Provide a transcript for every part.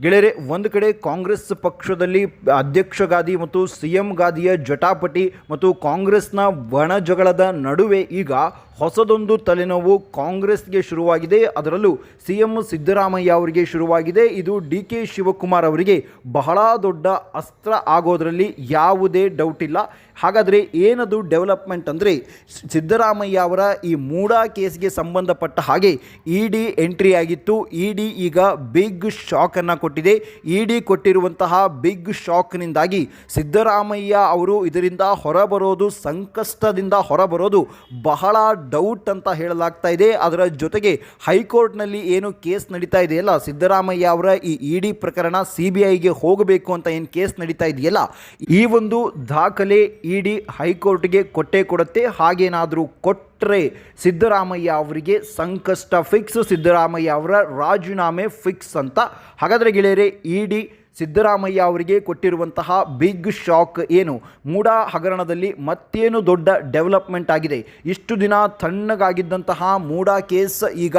ಗೆಳೆಯರೆ, ಒಂದು ಕಡೆ ಕಾಂಗ್ರೆಸ್ ಪಕ್ಷದಲ್ಲಿ ಅಧ್ಯಕ್ಷ ಗಾದಿ ಮತ್ತು ಸಿ ಎಂ ಗಾದಿಯ ಜಟಾಪಟಿ ಮತ್ತು ಕಾಂಗ್ರೆಸ್ನ ಬಣಜಗಳದ ನಡುವೆ ಈಗ ಹೊಸದೊಂದು ತಲೆನೋವು ಕಾಂಗ್ರೆಸ್ಗೆ ಶುರುವಾಗಿದೆ. ಅದರಲ್ಲೂ ಸಿ ಎಂ ಸಿದ್ದರಾಮಯ್ಯ ಅವರಿಗೆ ಶುರುವಾಗಿದೆ. ಇದು ಡಿ ಕೆ ಶಿವಕುಮಾರ್ ಅವರಿಗೆ ಬಹಳ ದೊಡ್ಡ ಅಸ್ತ್ರ ಆಗೋದರಲ್ಲಿ ಯಾವುದೇ ಡೌಟ್ ಇಲ್ಲ. ಹಾಗಾದರೆ ಏನದು ಡೆವಲಪ್ಮೆಂಟ್ ಅಂದರೆ ಸಿದ್ದರಾಮಯ್ಯ ಅವರ ಈ ಮೂಡಾ ಕೇಸ್ಗೆ ಸಂಬಂಧಪಟ್ಟ ಹಾಗೆ ಇ ಎಂಟ್ರಿ ಆಗಿತ್ತು. ಇ ಈಗ ಬಿಗ್ ಶಾಕನ್ನು ಕೊಟ್ಟಿದೆ. ಇಡಿ ಕೊಟ್ಟಿರುವಂತಹ ಬಿಗ್ ಶಾಕ್ನಿಂದಾಗಿ ಸಿದ್ದರಾಮಯ್ಯ ಅವರು ಇದರಿಂದ ಹೊರಬರೋದು, ಸಂಕಷ್ಟದಿಂದ ಹೊರಬರೋದು ಬಹಳ ಡೌಟ್ ಅಂತ ಹೇಳಲಾಗ್ತಾ ಇದೆ. ಅದರ ಜೊತೆಗೆ ಹೈಕೋರ್ಟ್ನಲ್ಲಿ ಏನು ಕೇಸ್ ನಡೀತಾ ಇದೆಯಲ್ಲ, ಸಿದ್ದರಾಮಯ್ಯ ಅವರ ಈ ಇಡಿ ಪ್ರಕರಣ ಸಿ ಬಿ ಐಗೆ ಹೋಗಬೇಕು ಅಂತ ಏನು ಕೇಸ್ ನಡೀತಾ ಇದೆಯಲ್ಲ, ಈ ಒಂದು ದಾಖಲೆ ಇಡಿ ಹೈಕೋರ್ಟ್ಗೆ ಕೊಟ್ಟೇ ಕೊಡುತ್ತೆ. ಹಾಗೇನಾದರೂ ಕೊಟ್ಟರೆ ಸಿದ್ದರಾಮಯ್ಯ ಅವರಿಗೆ ಸಂಕಷ್ಟ ಫಿಕ್ಸ್ ಸಿದ್ದರಾಮಯ್ಯ ಅವರ ರಾಜೀನಾಮೆ ಫಿಕ್ಸ್ ಅಂತ. ಹಾಗಾದರೆ ಗೆಳೆಯರೆ ಇ ಡಿ ಸಿದ್ದರಾಮಯ್ಯ ಅವರಿಗೆ ಕೊಟ್ಟಿರುವಂತಹ ಬಿಗ್ ಶಾಕ್ ಏನು? ಮೂಡಾ ಹಗರಣದಲ್ಲಿ ಮತ್ತೇನು ದೊಡ್ಡ ಡೆವಲಪ್ಮೆಂಟ್ ಆಗಿದೆ? ಇಷ್ಟು ದಿನ ತಣ್ಣಗಾಗಿದ್ದಂತಹ ಮೂಡಾ ಕೇಸ್ ಈಗ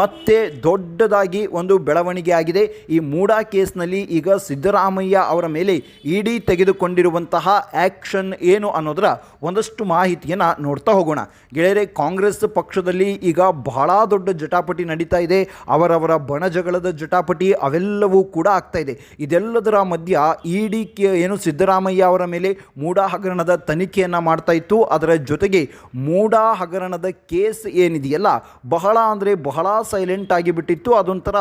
ಮತ್ತೆ ದೊಡ್ಡದಾಗಿ ಒಂದು ಬೆಳವಣಿಗೆ ಆಗಿದೆ. ಈ ಮೂಡಾ ಕೇಸ್ನಲ್ಲಿ ಈಗ ಸಿದ್ದರಾಮಯ್ಯ ಅವರ ಮೇಲೆ ಇಡಿ ತೆಗೆದುಕೊಂಡಿರುವಂತಹ ಆ್ಯಕ್ಷನ್ ಏನು ಅನ್ನೋದರ ಒಂದಷ್ಟು ಮಾಹಿತಿಯನ್ನು ನೋಡ್ತಾ ಹೋಗೋಣ. ಗೆಳೆಯರೆ, ಕಾಂಗ್ರೆಸ್ ಪಕ್ಷದಲ್ಲಿ ಈಗ ಬಹಳ ದೊಡ್ಡ ಜಟಾಪಟಿ ನಡೀತಾ ಇದೆ. ಅವರವರ ಬಣಜಗಳದ ಜಟಾಪಟಿ ಅವೆಲ್ಲವೂ ಕೂಡ ಆಗ್ತಾ ಇದೆ. ಇದೆಲ್ಲದರ ಮಧ್ಯ ಇಡಿ ಕೆ ಏನು ಸಿದ್ದರಾಮಯ್ಯ ಅವರ ಮೇಲೆ ಮೂಡಾ ಹಗರಣದ ತನಿಖೆಯನ್ನು ಮಾಡ್ತಾ ಇತ್ತು. ಅದರ ಜೊತೆಗೆ ಮೂಡಾ ಹಗರಣದ ಕೇಸ್ ಏನಿದೆಯಲ್ಲ, ಬಹಳ ಅಂದರೆ ಬಹಳ ಸೈಲೆಂಟ್ ಆಗಿಬಿಟ್ಟಿತ್ತು ಅದೊಂಥರ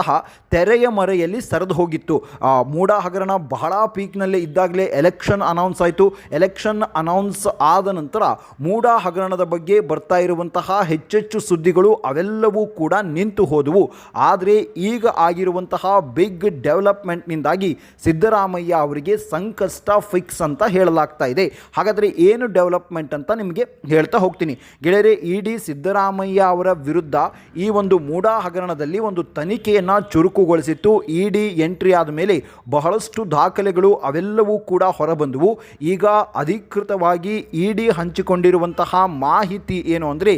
ತೆರೆಯ ಮರೆಯಲ್ಲಿ ಸರಿದು ಹೋಗಿತ್ತು. ಆ ಮೂಡಾ ಹಗರಣ ಬಹಳ ಪೀಕ್ನಲ್ಲೇ ಇದ್ದಾಗಲೇ ಎಲೆಕ್ಷನ್ ಅನೌನ್ಸ್ ಆಯಿತು. ಎಲೆಕ್ಷನ್ ಅನೌನ್ಸ್ ಆದ ನಂತರ ಮೂಡಾ ಹಗರಣದ ಬಗ್ಗೆ ಬರ್ತಾ ಇರುವಂತಹ ಹೆಚ್ಚೆಚ್ಚು ಸುದ್ದಿಗಳು ಅವೆಲ್ಲವೂ ಕೂಡ ನಿಂತು ಹೋದವು. ಆದರೆ ಈಗ ಆಗಿರುವಂತಹ ಬಿಗ್ ಡೆವಲಪ್ಮೆಂಟ್ನಿಂದಾಗಿ ಸಿದ್ದರಾಮಯ್ಯ ಅವರಿಗೆ ಸಂಕಷ್ಟ ಫಿಕ್ಸ್ ಅಂತ ಹೇಳಲಾಗ್ತಾ ಇದೆ. ಹಾಗಾದರೆ ಏನು ಡೆವಲಪ್ಮೆಂಟ್ ಅಂತ ನಿಮಗೆ ಹೇಳ್ತಾ ಹೋಗ್ತೀನಿ. ಗೆಳೆಯರೆ, ಇ ಡಿ ಸಿದ್ದರಾಮಯ್ಯ ಅವರ ವಿರುದ್ಧ ಈ ಒಂದು ಮೂಡಾ ಹಗರಣದಲ್ಲಿ ಒಂದು ತನಿಖೆಯನ್ನು ಚುರುಕುಗೊಳಿಸಿತ್ತು. ಇ ಡಿ ಎಂಟ್ರಿ ಆದ ಮೇಲೆ ಬಹಳಷ್ಟು ದಾಖಲೆಗಳು ಅವೆಲ್ಲವೂ ಕೂಡ ಹೊರಬಂದವು. ಈಗ ಅಧಿಕೃತವಾಗಿ ಇ ಡಿ ಹಂಚಿಕೊಂಡಿರುವಂತಹ ಮಾಹಿತಿ ಏನು ಅಂದರೆ,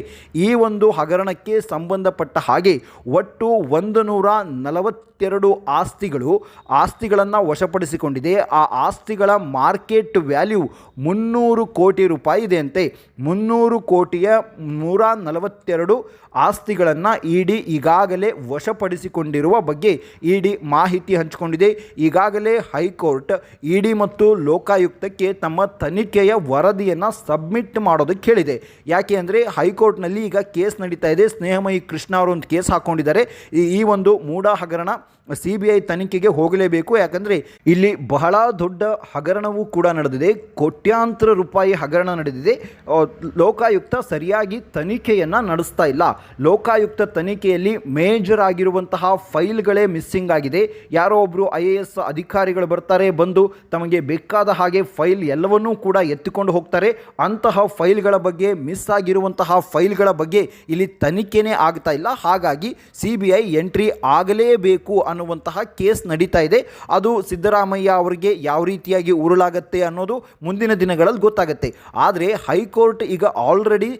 ಈ ಒಂದು ಹಗರಣಕ್ಕೆ ಸಂಬಂಧಪಟ್ಟ ಹಾಗೆ ಒಟ್ಟು ಒಂದು ನೂರ ನಲವತ್ತೆರಡು ಆಸ್ತಿಗಳು, ಆಸ್ತಿಗಳನ್ನು ವಶಪಡಿಸಿಕೊಂಡಿದೆ. ಆ ಆಸ್ತಿಗಳ ಮಾರ್ಕೆಟ್ ವ್ಯಾಲ್ಯೂ ಮುನ್ನೂರು ಕೋಟಿ ರೂಪಾಯಿ ಇದೆ ಅಂತೆ. ಮುನ್ನೂರು ಕೋಟಿಯ ನೂರ ನಲವತ್ತೆರಡು ಆಸ್ತಿಗಳನ್ನು ಇ ಈಗಾಗಲೇ ವಶಪಡಿಸಿಕೊಂಡಿರುವ ಬಗ್ಗೆ ಇ ಮಾಹಿತಿ ಹಂಚಿಕೊಂಡಿದೆ. ಈಗಾಗಲೇ ಹೈಕೋರ್ಟ್ ಇ ಮತ್ತು ಲೋಕಾಯುಕ್ತಕ್ಕೆ ತಮ್ಮ ತನಿಖೆಯ ವರದಿಯನ್ನು ಸಬ್ಮಿಟ್ ಮಾಡೋದಕ್ಕೆ ಹೇಳಿದೆ. ಯಾಕೆ ಅಂದರೆ ಹೈಕೋರ್ಟ್ನಲ್ಲಿ ಈಗ ಕೇಸ್ ನಡೀತಾ ಇದೆ. ಸ್ನೇಹಮಯಿ ಕೃಷ್ಣ ಅವರು ಒಂದು ಕೇಸ್ ಹಾಕ್ಕೊಂಡಿದ್ದಾರೆ ಈ ಒಂದು ಮೂಡ ಹಗರಣ ಸಿ ಬಿ ಐ ತನಿಖೆಗೆ ಹೋಗಲೇಬೇಕು. ಯಾಕಂದರೆ ಇಲ್ಲಿ ಬಹಳ ದೊಡ್ಡ ಹಗರಣವೂ ಕೂಡ ನಡೆದಿದೆ. ಕೋಟ್ಯಾಂತರ ರೂಪಾಯಿ ಹಗರಣ ನಡೆದಿದೆ. ಲೋಕಾಯುಕ್ತ ಸರಿಯಾಗಿ ತನಿಖೆಯನ್ನು ನಡೆಸ್ತಾ ಇಲ್ಲ. ಲೋಕಾಯುಕ್ತ ತನಿಖೆಯಲ್ಲಿ ಮೇಜರ್ ಆಗಿರುವಂತಹ ಫೈಲ್ಗಳೇ ಮಿಸ್ಸಿಂಗ್ ಆಗಿದೆ. ಯಾರೋ ಒಬ್ಬರು ಐ ಎ ಎಸ್ ಅಧಿಕಾರಿಗಳು ಬರ್ತಾರೆ, ಬಂದು ತಮಗೆ ಬೇಕಾದ ಹಾಗೆ ಫೈಲ್ ಎಲ್ಲವನ್ನೂ ಕೂಡ ಎತ್ತಿಕೊಂಡು ಹೋಗ್ತಾರೆ. ಅಂತಹ ಫೈಲ್ಗಳ ಬಗ್ಗೆ, ಮಿಸ್ ಆಗಿರುವಂತಹ ಫೈಲ್ಗಳ ಬಗ್ಗೆ ಇಲ್ಲಿ ತನಿಖೆನೇ ಆಗ್ತಾ ಇಲ್ಲ. ಹಾಗಾಗಿ ಸಿ ಬಿ ಐ ಎಂಟ್ರಿ ಆಗಲೇಬೇಕು ಅನ್ನುವಂತಹ ಕೇಸ್ ನಡೀತಾ ಇದೆ. ಅದು ಸಿದ್ದರಾಮಯ್ಯ ಅವರಿಗೆ ಯಾವ ರೀತಿಯಾಗಿ ಉರುಳಾಗತ್ತೆ ಅನ್ನೋದು ಮುಂದಿನ ದಿನಗಳಲ್ಲಿ ಗೊತ್ತಾಗುತ್ತೆ. ಆದರೆ ಹೈಕೋರ್ಟ್ ಈಗ ಆಲ್ರೆಡಿ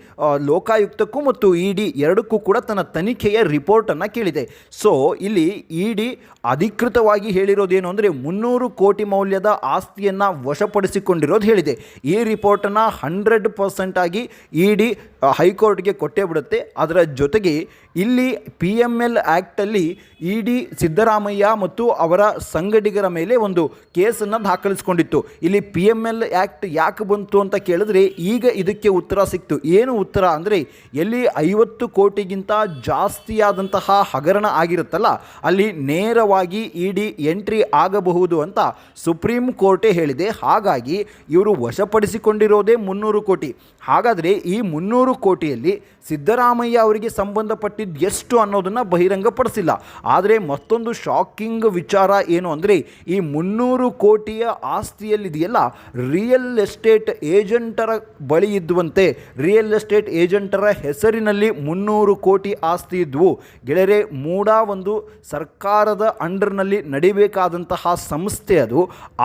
ಲೋಕಾಯುಕ್ತಕ್ಕೂ ಮತ್ತು ಇ ಡಿ ಎರಡಕ್ಕೂ ಕೂಡ ತನ್ನ ತನಿಖೆಯ ರಿಪೋರ್ಟನ್ನು ಕೇಳಿದೆ. ಸೊ ಇಲ್ಲಿ ಇ ಡಿ ಅಧಿಕೃತವಾಗಿ ಹೇಳಿರೋದೇನು ಅಂದರೆ ಮುನ್ನೂರು ಕೋಟಿ ಮೌಲ್ಯದ ಆಸ್ತಿಯನ್ನು ವಶಪಡಿಸಿಕೊಂಡಿರೋದು ಹೇಳಿದೆ. ಈ ರಿಪೋರ್ಟನ್ನು ಹಂಡ್ರೆಡ್ ಪರ್ಸೆಂಟ್ ಆಗಿ ಇ ಡಿ ಹೈಕೋರ್ಟ್ಗೆ ಕೊಟ್ಟೇ ಬಿಡುತ್ತೆ. ಅದರ ಜೊತೆಗೆ ಇಲ್ಲಿ ಪಿ ಎಂ ಎಲ್ ಆ್ಯಕ್ಟಲ್ಲಿ ಇ ಡಿ ಸಿದ್ದರಾಮಯ್ಯ ಮತ್ತು ಅವರ ಸಂಗಡಿಗರ ಮೇಲೆ ಒಂದು ಕೇಸನ್ನು ದಾಖಲಿಸಿಕೊಂಡಿತ್ತು. ಇಲ್ಲಿ ಪಿ ಎಂ ಎಲ್ ಆ್ಯಕ್ಟ್ ಯಾಕೆ ಬಂತು ಅಂತ ಕೇಳಿದ್ರೆ ಈಗ ಇದಕ್ಕೆ ಉತ್ತರ ಸಿಕ್ತು. ಏನು ಉತ್ತರ ಅಂದರೆ ಎಲ್ಲಿ ಐವತ್ತು ಕೋಟಿಗಿಂತ ಜಾಸ್ತಿಯಾದಂತಹ ಹಗರಣ ಆಗಿರುತ್ತಲ್ಲ, ಅಲ್ಲಿ ನೇರವಾಗಿ ಇ ಡಿ ಎಂಟ್ರಿ ಆಗಬಹುದು ಅಂತ ಸುಪ್ರೀಂ ಕೋರ್ಟೇ ಹೇಳಿದೆ. ಹಾಗಾಗಿ ಇವರು ವಶಪಡಿಸಿಕೊಂಡಿರೋದೇ ಮುನ್ನೂರು ಕೋಟಿ. ಹಾಗಾದರೆ ಈ ಮುನ್ನೂರು ಕೋಟಿಯಲ್ಲಿ ಸಿದ್ದರಾಮಯ್ಯ ಅವರಿಗೆ ಸಂಬಂಧಪಟ್ಟಿದ್ದು ಎಷ್ಟು ಅನ್ನೋದನ್ನು ಬಹಿರಂಗಪಡಿಸಿಲ್ಲ. ಆದರೆ ಮತ್ತೊಂದು ಶಾಕಿಂಗ್ ವಿಚಾರ ಏನು ಅಂದರೆ ಈ ಮುನ್ನೂರು ಕೋಟಿಯ ಆಸ್ತಿಯಲ್ಲಿದೆಯಲ್ಲ ರಿಯಲ್ ಎಸ್ಟೇಟ್ ಏಜೆಂಟರ ಬಳಿ ಇದ್ದುವಂತೆ ರಿಯಲ್ ಎಸ್ಟೇಟ್ ಏಜೆಂಟರ ಹೆಸರಿನಲ್ಲಿ ಮುನ್ನೂರು ಕೋಟಿ ಆಸ್ತಿ ಇದ್ವು. ಗೆಳೆಯರೆ, ಮೂಡ ಒಂದು ಸರ್ಕಾರದ ಅಂಡರ್ನಲ್ಲಿ ನಡಿಬೇಕಾದಂತಹ ಸಂಸ್ಥೆ ಅದು.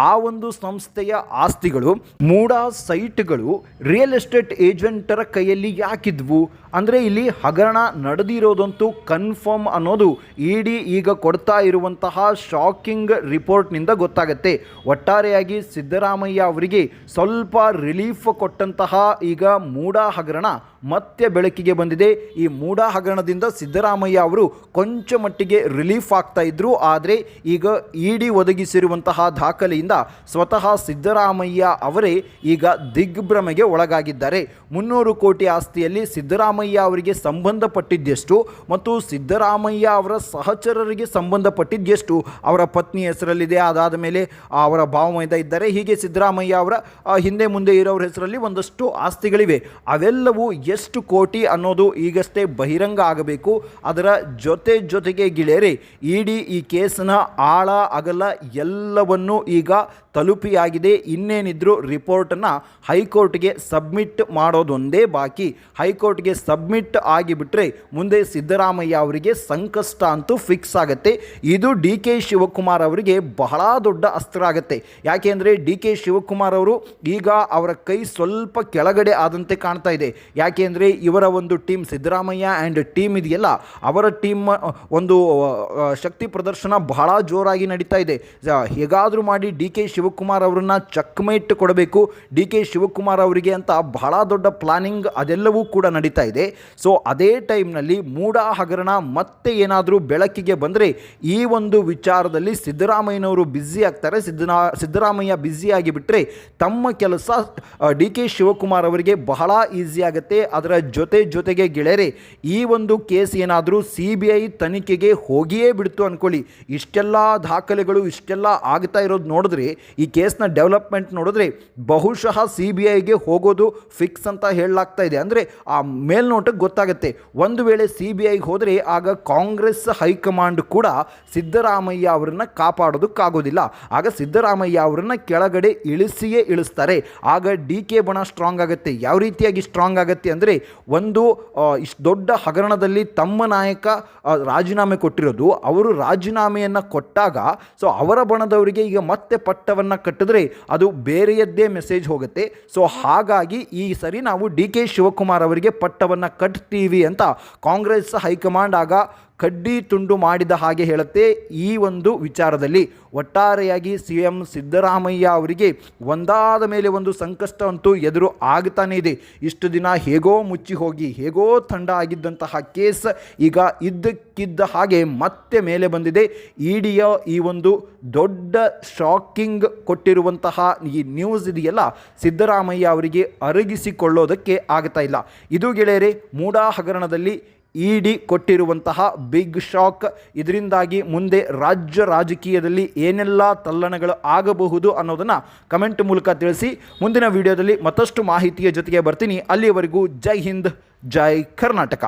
ಆ ಒಂದು ಸಂಸ್ಥೆಯ ಆಸ್ತಿಗಳು, ಮೂಡಾ ಸೈಟ್ಗಳು ರಿಯಲ್ ಎಸ್ಟೇಟ್ ಏಜೆಂಟರ ಕೈಯಲ್ಲಿ ಯಾಕಿದ್ವು? ಅಂದರೆ ಇಲ್ಲಿ ಹಗರಣ ನಡೆದಿರೋದಂತೂ ಕನ್ಫರ್ಮ್ ಅನ್ನೋದು ಇಡಿ ಈಗ ಕೊಡ್ತಾ ಇರುವಂತಹ ಶಾಕಿಂಗ್ ರಿಪೋರ್ಟ್ನಿಂದ ಗೊತ್ತಾಗತ್ತೆ. ಒಟ್ಟಾರೆಯಾಗಿ ಸಿದ್ದರಾಮಯ್ಯ ಅವರಿಗೆ ಸ್ವಲ್ಪ ರಿಲೀಫ್ ಕೊಟ್ಟಂತಹ ಈಗ ಮೂಡ ಹಗರಣ ಮತ್ತೆ ಬೆಳಕಿಗೆ ಬಂದಿದೆ. ಈ ಮೂಡ ಹಗರಣದಿಂದ ಸಿದ್ದರಾಮಯ್ಯ ಅವರು ಕೊಂಚ ಮಟ್ಟಿಗೆ ರಿಲೀಫ್ ಆಗ್ತಾ ಇದ್ರು. ಆದರೆ ಈಗ ಇಡಿ ಒದಗಿಸಿರುವಂತಹ ದಾಖಲೆಯಿಂದ ಸ್ವತಃ ಸಿದ್ದರಾಮಯ್ಯ ಅವರೇ ಈಗ ದಿಗ್ಭ್ರಮೆಗೆ ಒಳಗಾಗಿದ್ದಾರೆ. ಮುನ್ನೂರು ಕೋಟಿ ಆಸ್ತಿಯಲ್ಲಿ ಸಿದ್ದರಾಮಯ್ಯ ಅವರಿಗೆ ಸಂಬಂಧಪಟ್ಟಿದ್ದೆಷ್ಟು ಮತ್ತು ಸಿದ್ದರಾಮಯ್ಯ ಅವರ ಸಹಚರರಿಗೆ ಸಂಬಂಧಪಟ್ಟಿದ್ದೆಷ್ಟು? ಅವರ ಪತ್ನಿ ಹೆಸರಲ್ಲಿದೆ, ಅದಾದ ಮೇಲೆ ಅವರ ಭಾವಮೈದ ಇದ್ದಾರೆ ಹೀಗೆ ಸಿದ್ದರಾಮಯ್ಯ ಅವರ ಹಿಂದೆ ಮುಂದೆ ಇರೋರ ಹೆಸರಲ್ಲಿ ಒಂದಷ್ಟು ಆಸ್ತಿಗಳಿವೆ. ಅವೆಲ್ಲವೂ ಎಷ್ಟು ಕೋಟಿ ಅನ್ನೋದು ಈಗಷ್ಟೇ ಬಹಿರಂಗ ಆಗಬೇಕು. ಅದರ ಜೊತೆ ಜೊತೆಗೆ ಗಿಳೆಯರೆ, ಇಡಿ ಈ ಕೇಸನ್ನ ಆಳ ಅಗಲ ಎಲ್ಲವನ್ನು ಈಗ ತಲುಪಿಯಾಗಿದೆ. ಇನ್ನೇನಿದ್ರು ರಿಪೋರ್ಟನ್ನು ಹೈಕೋರ್ಟ್ಗೆ ಸಬ್ಮಿಟ್ ಮಾಡೋದೊಂದೇ ಬಾಕಿ. ಹೈಕೋರ್ಟ್ಗೆ ಸಬ್ಮಿಟ್ ಆಗಿಬಿಟ್ರೆ ಮುಂದೆ ಸಿದ್ದರಾಮಯ್ಯ ಅವರಿಗೆ ಸಂಕಷ್ಟ ಅಂತೂ ಫಿಕ್ಸ್ ಆಗುತ್ತೆ. ಇದು ಡಿ ಕೆ ಶಿವಕುಮಾರ್ ಅವರಿಗೆ ಬಹಳ ದೊಡ್ಡ ಅಸ್ತ್ರ ಆಗುತ್ತೆ. ಯಾಕೆಂದರೆ ಡಿ ಕೆ ಶಿವಕುಮಾರ್ ಅವರು ಈಗ ಅವರ ಕೈ ಸ್ವಲ್ಪ ಕೆಳಗಡೆ ಆದಂತೆ ಕಾಣ್ತಾ ಇದೆ. ಯಾಕೆಂದರೆ ಇವರ ಒಂದು ಟೀಮ್ ಸಿದ್ದರಾಮಯ್ಯ ಆ್ಯಂಡ್ ಟೀಮ್ ಇದೆಯಲ್ಲ, ಅವರ ಟೀಮ್ ಒಂದು ಶಕ್ತಿ ಪ್ರದರ್ಶನ ಬಹಳ ಜೋರಾಗಿ ನಡೀತಾ ಇದೆ. ಹೇಗಾದರೂ ಮಾಡಿ ಡಿ ಕೆ ಶಿವಕುಮಾರ್ ಅವರನ್ನ ಚಕ್ಮೇಟ್ ಕೊಡಬೇಕು ಡಿ ಕೆ ಶಿವಕುಮಾರ್ ಅವರಿಗೆ ಅಂತ ಬಹಳ ದೊಡ್ಡ ಪ್ಲಾನಿಂಗ್ ಅದೆಲ್ಲವೂ ಕೂಡ ನಡೀತಾ ಇದೆ. ಸೊ, ಅದೇ ಟೈಮ್ನಲ್ಲಿ ಮೂಡ ಹಗರಣ ಮತ್ತೆ ಏನಾದರೂ ಬೆಳಕಿಗೆ ಬಂದರೆ ಈ ಒಂದು ವಿಚಾರದಲ್ಲಿ ಸಿದ್ದರಾಮಯ್ಯನವರು ಬ್ಯುಸಿ ಆಗ್ತಾರೆ. ಸಿದ್ದನಾ ಸಿದ್ದರಾಮಯ್ಯ ಬ್ಯುಸಿ ಆಗಿಬಿಟ್ರೆ ತಮ್ಮ ಕೆಲಸ ಡಿ ಕೆ ಶಿವಕುಮಾರ್ ಅವರಿಗೆ ಬಹಳ ಈಸಿ ಆಗುತ್ತೆ. ಅದರ ಜೊತೆ ಜೊತೆಗೆ ಗೆಳೆಯರೆ, ಈ ಒಂದು ಕೇಸ್ ಏನಾದರೂ ಸಿ ಬಿ ಐ ತನಿಖೆಗೆ ಹೋಗಿಯೇ ಬಿಡ್ತು ಅಂದ್ಕೊಳ್ಳಿ ಇಷ್ಟೆಲ್ಲ ದಾಖಲೆಗಳು, ಇಷ್ಟೆಲ್ಲ ಆಗ್ತಾ ಇರೋದು ನೋಡಿದ್ರೆ ಈ ಕೇಸ್ನ ಡೆವಲಪ್ಮೆಂಟ್ ನೋಡಿದ್ರೆ ಬಹುಶಃ ಸಿ ಬಿ ಐಗೆ ಹೋಗೋದು ಫಿಕ್ಸ್ ಅಂತ ಹೇಳಲಾಗ್ತಾ ಇದೆ. ಅಂದರೆ ಆ ಮೇಲ್ನೋಟಕ್ಕೆ ಗೊತ್ತಾಗುತ್ತೆ. ಒಂದು ವೇಳೆ ಸಿ ಬಿ ಐಗೆ ಹೋದರೆ ಆಗ ಕಾಂಗ್ರೆಸ್ ಹೈಕಮಾಂಡ್ ಕೂಡ ಸಿದ್ದರಾಮಯ್ಯ ಅವರನ್ನು ಕಾಪಾಡೋದಕ್ಕಾಗೋದಿಲ್ಲ. ಆಗ ಸಿದ್ದರಾಮಯ್ಯ ಅವರನ್ನು ಕೆಳಗಡೆ ಇಳಿಸಿಯೇ ಇಳಿಸ್ತಾರೆ. ಆಗ ಡಿ ಕೆ ಬಣ ಸ್ಟ್ರಾಂಗ್ ಆಗುತ್ತೆ. ಯಾವ ರೀತಿಯಾಗಿ ಸ್ಟ್ರಾಂಗ್ ಆಗುತ್ತೆ ಅಂದರೆ ಒಂದು ಇಷ್ಟು ದೊಡ್ಡ ಹಗರಣದಲ್ಲಿ ತಮ್ಮ ನಾಯಕ ರಾಜೀನಾಮೆ ಕೊಟ್ಟಿರೋದು. ಅವರು ರಾಜೀನಾಮೆಯನ್ನು ಕೊಟ್ಟಾಗ, ಸೊ ಅವರ ಬಣದವರಿಗೆ ಈಗ ಮತ್ತೆ ಪಟ್ಟವನ್ನು ಕಟ್ಟಿದ್ರೆ ಅದು ಬೇರೆಯದ್ದೇ ಮೆಸೇಜ್ ಹೋಗುತ್ತೆ. ಸೊ ಹಾಗಾಗಿ ಈ ಸರಿ ನಾವು ಡಿ ಕೆ ಶಿವಕುಮಾರ್ ಅವರಿಗೆ ಪಟ್ಟವನ್ನು ಕಟ್ತೀವಿ ಅಂತ ಕಾಂಗ್ರೆಸ್ ಹೈಕಮಾಂಡ್ ಆಗ ಕಡ್ಡಿ ತುಂಡು ಮಾಡಿದ ಹಾಗೆ ಹೇಳುತ್ತೆ ಈ ಒಂದು ವಿಚಾರದಲ್ಲಿ. ಒಟ್ಟಾರೆಯಾಗಿ ಸಿ ಎಂ ಸಿದ್ದರಾಮಯ್ಯ ಅವರಿಗೆ ಒಂದಾದ ಮೇಲೆ ಒಂದು ಸಂಕಷ್ಟ ಅಂತೂ ಎದುರು ಆಗ್ತಾನೇ ಇದೆ. ಇಷ್ಟು ದಿನ ಹೇಗೋ ಮುಚ್ಚಿ ಹೋಗಿ, ಹೇಗೋ ತಂಡ ಆಗಿದ್ದಂತಹ ಕೇಸ್ ಈಗ ಇದ್ದಕ್ಕಿದ್ದ ಹಾಗೆ ಮತ್ತೆ ಮೇಲೆ ಬಂದಿದೆ. ಇಡಿಯ ಈ ಒಂದು ದೊಡ್ಡ ಶಾಕಿಂಗ್ ಕೊಟ್ಟಿರುವಂತಹ ಈ ನ್ಯೂಸ್ ಇದೆಯಲ್ಲ, ಸಿದ್ದರಾಮಯ್ಯ ಅವರಿಗೆ ಅರಗಿಸಿಕೊಳ್ಳೋದಕ್ಕೆ ಆಗ್ತಾ ಇಲ್ಲ. ಇದು ಗೆಳೆಯರೆ, ಮೂಡಾ ಹಗರಣದಲ್ಲಿ ಇಡಿ ಕೊಟ್ಟಿರುವಂತಹ ಬಿಗ್ ಶಾಕ್ ಇದರಿಂದಾಗಿ ಮುಂದೆ ರಾಜ್ಯ ರಾಜಕೀಯದಲ್ಲಿ ಏನೆಲ್ಲ ತಲ್ಲಣಗಳು ಆಗಬಹುದು ಅನ್ನೋದನ್ನು ಕಮೆಂಟ್ ಮೂಲಕ ತಿಳಿಸಿ. ಮುಂದಿನ ವಿಡಿಯೋದಲ್ಲಿ ಮತ್ತಷ್ಟು ಮಾಹಿತಿಯ ಜೊತೆಗೆ ಬರ್ತೀನಿ. ಅಲ್ಲಿಯವರೆಗೂ ಜೈ ಹಿಂದ್, ಜೈ ಕರ್ನಾಟಕ.